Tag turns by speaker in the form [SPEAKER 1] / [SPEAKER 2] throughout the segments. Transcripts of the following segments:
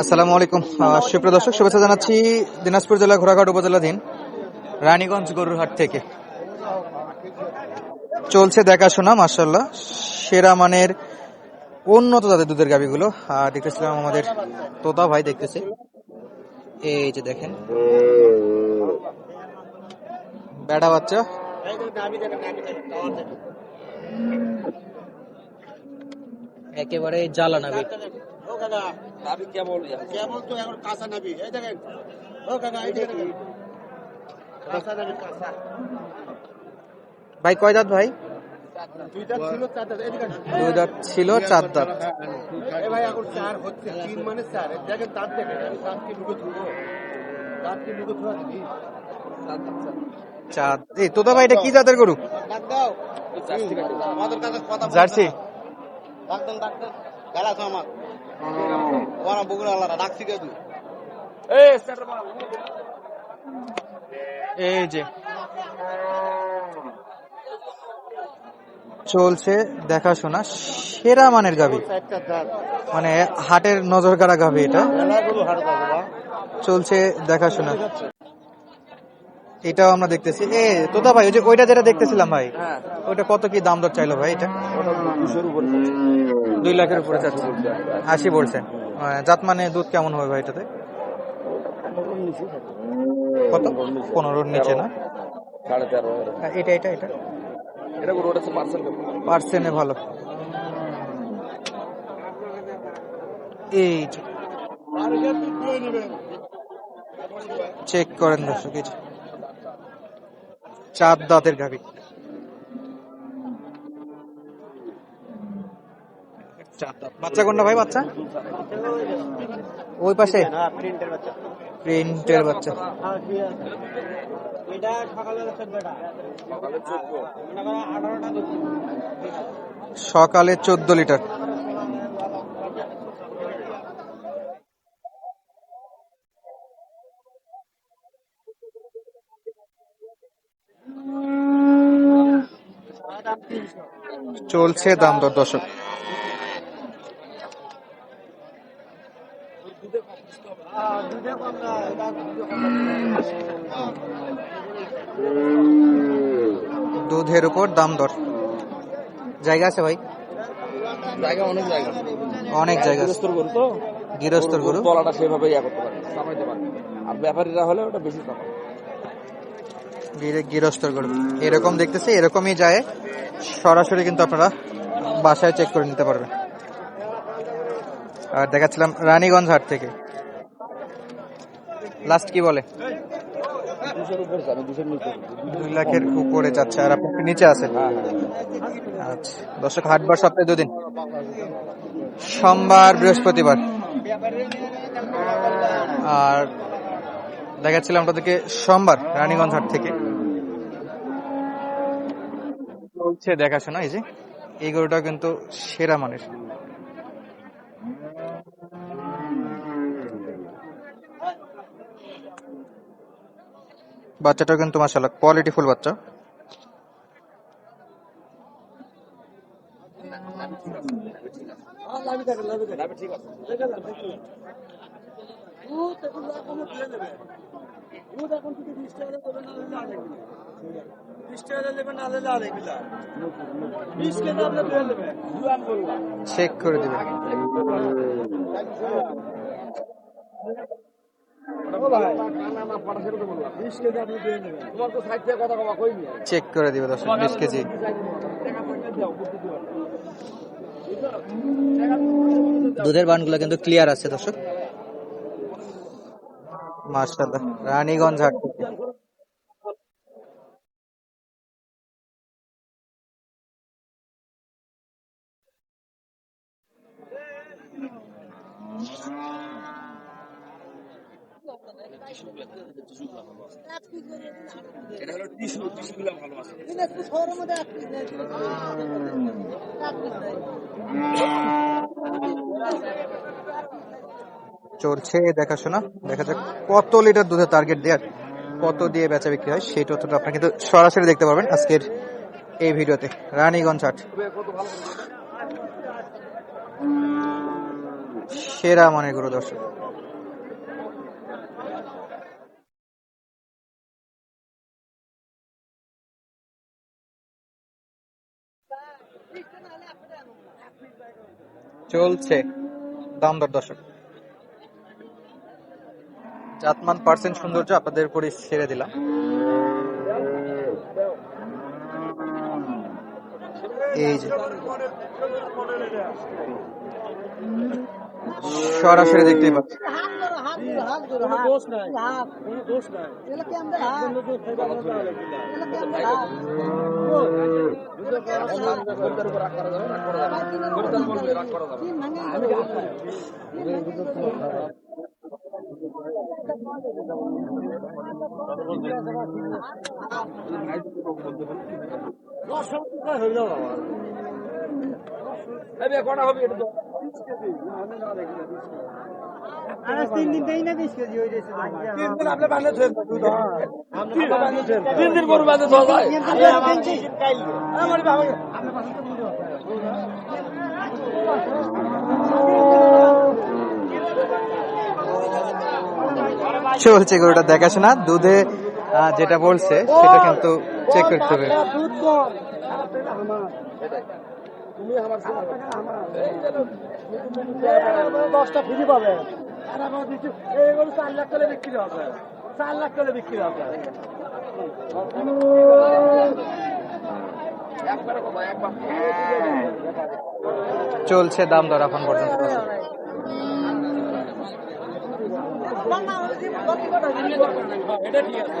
[SPEAKER 1] আসসালামু আলাইকুম। সুপ্রিয় দর্শক, শুভেচ্ছা জানাচ্ছি দিনাজপুর জেলা ঘোড়াঘাট উপজেলাধীন রানীগঞ্জ গরুর হাট থেকে। চলছে দেখাশোনা মার্শাল্লাহ সেরা মানের উন্নত জাতের দুধের গাবিগুলো দেখতেছিলাম আমাদের তোতা ভাই দেখতেছে। এই যে দেখেন। বেড়া বাচ্চা। একেবারে জ্বালা নাবি
[SPEAKER 2] নাবি কেবল
[SPEAKER 3] কেবল তো এখন কাঁচা নাবি। এই দেখেন ও কাকা এই দেখেন। কাঁচা নাবি কাঁচা।
[SPEAKER 1] ভাই কয় দাঁত ভাই?
[SPEAKER 3] ছিল
[SPEAKER 1] দুই দাঁত ছিল চার দাঁত।
[SPEAKER 3] ভাই এখন চার হচ্ছে তিন মানে চার। দেখেন দাঁত দেখেন আমি দাঁত কি লুকে ধরবো দাঁত কি লুকে ধরা দিবি
[SPEAKER 1] চার এই তোতা ভাই এটা কি জাতের গরু? জার্সি।
[SPEAKER 3] ওরা বগুড়া
[SPEAKER 1] যে চলছে দেখাশোনা, সেরা মানের গাবি। মানে হাটের নজর কাড়া গাবি এটা। চলছে দেখাশোনা। এটাও আমরা দেখতেছি। এ তোতা ভাই ওই যে ওইটা যেটা দেখতেছিলাম ভাই
[SPEAKER 2] হ্যাঁ।
[SPEAKER 1] ওইটা কত কি দাম দর চাইলো ভাই এটা? দুই লাখের উপরে চাচ্ছে। আশি বলছেন জাত মানে দুধ কেমন হবে ভাই এটাতে? কত? পনেরোর নিচে না? এটা এটা এটা?
[SPEAKER 2] এটা রোড আছে পার্সেল
[SPEAKER 1] পার্সেনে ভালো। এই চেক করেন দর্শক এই যে। চার দাঁতের গাভি। বাচ্চা কোনটা ভাই বাচ্চা? ওই পাশে?
[SPEAKER 3] প্রিন্টের বাচ্চা। সকালে
[SPEAKER 2] চোদ্দ
[SPEAKER 1] লিটার। চলছে দাম দর দর্শক। দুধের উপর দাম দর জায়গা আছে ভাই?
[SPEAKER 2] জায়গা অনেক জায়গা
[SPEAKER 1] অনেক জায়গা
[SPEAKER 2] গৃহস্থর গরু তো।
[SPEAKER 1] গৃহস্থর গরু।
[SPEAKER 2] তলাটা সেভাবে ইয়া করতে পারে চাপাইতে পারে আর ব্যাপারীরা হলে ওটা বেশি
[SPEAKER 1] গৃহস্থর গরু। এরকম দেখতেছে এরকমই যায়। সরাসরি কিন্তু আপনারা বাসায় চেক করে নিতে পারবেন। আর দেখাচ্ছিলাম রানীগঞ্জ হাট থেকে। লাস্ট কি বলে? দুই লাখের উপরে যাচ্ছে। আর আপনি নিচে আছেন। আচ্ছা দর্শক হাটবার সপ্তাহে দুদিন। সোমবার, বৃহস্পতিবার। আর দেখাচ্ছিলাম আপনাদেরকে সোমবার রানীগঞ্জ হাট থেকে। চলছে দেখাশোনা, এই যে। এই গরুটা কিন্তু সেরা মানের বাচ্চাটাও কিন্তু মাসাল্লাহ কোয়ালিটি ফুল বাচ্চা চেক করে দিবে
[SPEAKER 2] তোমার তো সাইড থেকে কথা কবা কইনি
[SPEAKER 1] চেক করে দিবে দর্শক বিশ কেজি। দুধের বানগুলো কিন্তু ক্লিয়ার আছে দর্শক। মার্শাল্লাহ রানীগঞ্জ হাট চলছে দেখাশোনা দেখা যাক কত লিটার দুধের টার্গেট দেওয়ার কত দিয়ে বেচা বিক্রি হয়, সেই তথ্যটা আপনারা কিন্তু সরাসরি দেখতে পারবেন আজকের এই ভিডিওতে। রানীগঞ্জ হাট সেরা মানের গরু দর্শক। চলছে দাম দর দর্শক। জাতমান পার্সেন্ট সৌন্দর্য আপনাদের উপরে ছেড়ে দিলাম। এই যে। সরাসরি দেখতেই পাচ্ছি
[SPEAKER 2] বে, কটা হবে এটা? তিন দিন গরু
[SPEAKER 1] চলছে গরুটা দেখাশোনা দুধে যেটা বলছে সেটা কিন্তু চেক করতে হবে।
[SPEAKER 2] তুমি আমার
[SPEAKER 3] দশটা ফ্রি পাবে। আর আমার দিচ্ছি এইগুলো চার লাখ করে বিক্রি হবে। চার লাখ করে বিক্রি হবে।
[SPEAKER 1] চলছে দাম দর এখন পর্যন্ত।
[SPEAKER 2] এটা ঠিক আছে।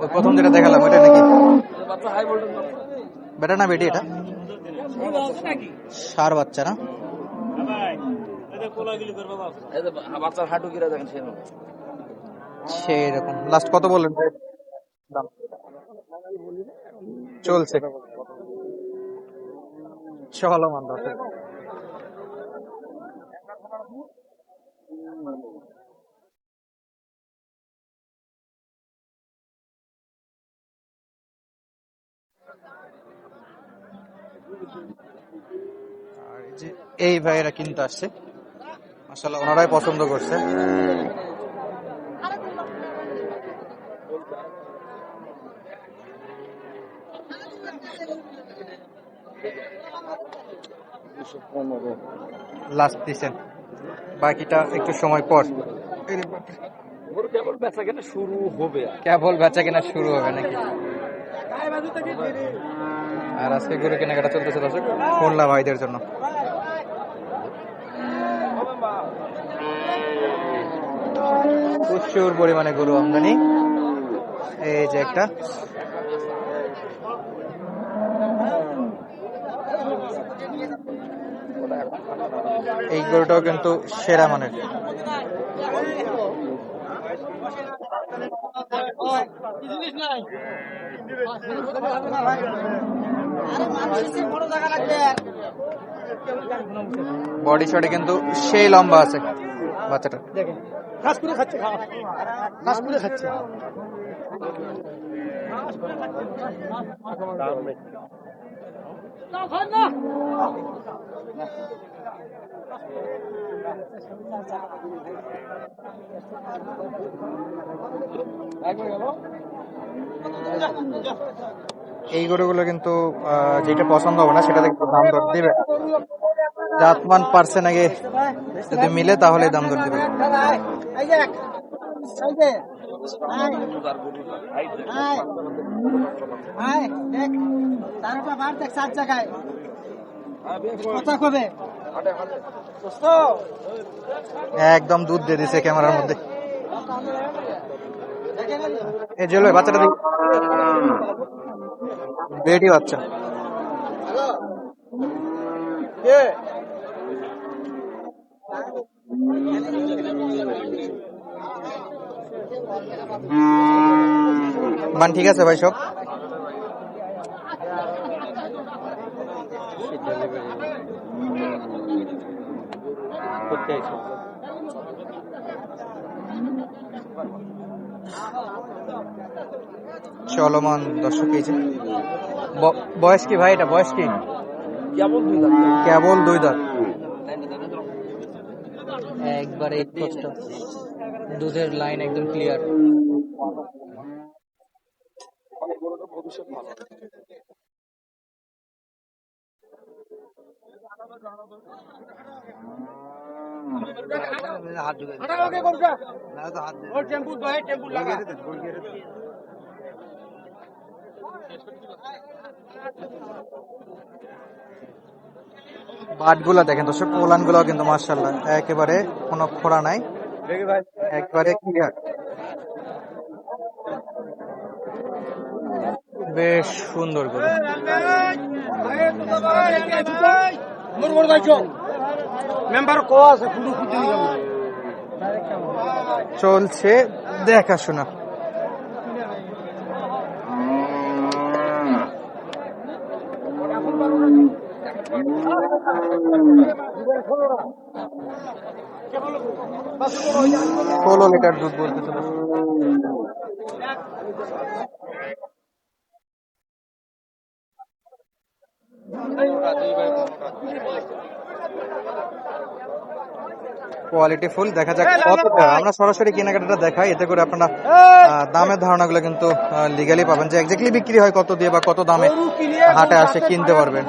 [SPEAKER 1] ওই প্রথম যেটা দেখালাম, ওইটা নাকি? বেটা না বেটি এটা? সার বাচ্চা না?
[SPEAKER 2] বাচ্চার হাঁটু কিরা দেখেন সেই
[SPEAKER 1] সেই রকম লাস্ট কত বললেন? চলছে। চলমান দর্শক আর এই যে এই ভাইয়েরা কিনতে আসছে। আসলে ওনারাই পছন্দ করছে। লাস্ট দিছেন বাকিটা একটু সময় পর।
[SPEAKER 2] কেবল বেচা কেনা শুরু হবে
[SPEAKER 1] কেবল বেচা কেনা শুরু হবে নাকি? আর আজকে গরু কেনাকাটা চলতেছে দর্শক। খুলনা ভাইদের জন্য। প্রচুর পরিমাণে গরু আমদানি। এই যে একটা। এই গরুটাও কিন্তু সেরা মানের। বডি শটে কিন্তু সেই লম্বা আছে বাচ্চাটা।
[SPEAKER 3] খাচ্ছে।
[SPEAKER 1] এই গরুগুলো কিন্তু যেটা পছন্দ হবে না, সেটা দেখতে দাম দর দিবে। জাতমান পার্সেন্ট আগে যদি মিলে, তাহলে দাম দর দিবে। একদম দুধ দিয়ে দিছে ক্যামেরার মধ্যে। এই হলো বাচ্চাটা বেটি বাচ্চা। মান ঠিক আছে ভাই সব? চলমান দর্শক এই বয়স কি ভাই এটা? বয়স কি?
[SPEAKER 2] কেমন দুই দাঁত?
[SPEAKER 1] কেবল দুই দাঁত? একবারে স্পষ্ট দুধের লাইন একদম ক্লিয়ার
[SPEAKER 2] হাঁটাকে করছে। ওর টেম্পু দহে টেম্পু লাগা।
[SPEAKER 1] বাটগুলা দেখেন দর্শক কোলান গুলাও কিন্তু মার্শাল্লাহ একেবারে কোনো খোড়া নাই। একবারে ক্লিয়ার বেশ সুন্দর করে।
[SPEAKER 2] মেম্বার কো আছে
[SPEAKER 1] চলছে দেখাশোনা। ষোলো লিটার দুধ দর্শক। কোয়ালিটি ফুল দেখা যাক কত টাকা। আমরা সরাসরি কেনাকাটাটা দেখাই এতে করে আপনারা দামের ধারণাগুলো কিন্তু লিগালি পাবেন যে এক্স্যাক্টলি বিক্রি হয় কত দিয়ে বা কত দামে হাটে আসে কিনতে পারবেন